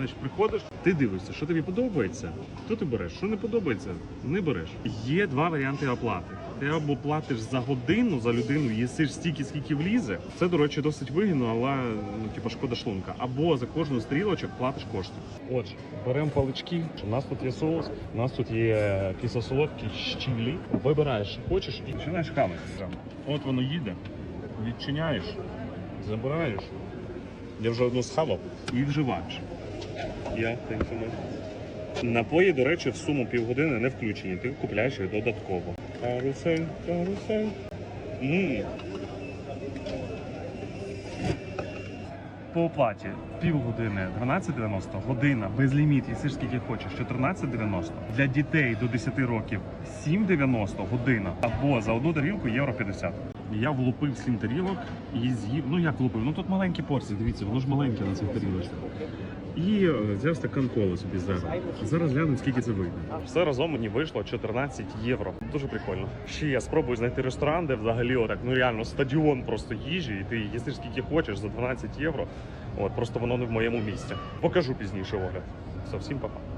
Значить, приходиш, ти дивишся, що тобі подобається, то ти береш. Що не подобається, не береш. Є два варіанти оплати. Ти або платиш за годину за людину, їсиш стільки, скільки влізе. Це, до речі, досить вигідно, але ну, типу, шкода шлунка. Або за кожну стрілочок платиш кошти. Отже, беремо палички. У нас тут є соус, у нас тут є кисло-солодкі щілі. Вибираєш, хочеш, і починаєш хавати. От воно їде, відчиняєш, забираєш. Я вже одну схавав і вживаєш. Я тенками. Напої, до речі, в суму півгодини не включені. Ти купляєш їх додатково. Карусель, карусель. М. По оплаті півгодини 12,90, година без ліміт, їсиш скільки хочеш, 14,90. Для дітей до 10 років 7,90 година. Або за одну тарілку євро 50. Я влупив 7 тарілок і з'їв. Ну як влупив? Ну тут маленькі порції, дивіться, воно ж маленьке на цих тарілочках. І е, взяв стакан коли собі зараз. Зараз глянемо, скільки це вийде. Все разом мені вийшло 14 євро. Дуже прикольно. Ще я спробую знайти ресторан, де взагалі отак, ну реально стадіон просто їжі, і ти їсиш скільки хочеш за 12 євро. От просто воно не в моєму місці. Покажу пізніше огляд. Все, всім па-па.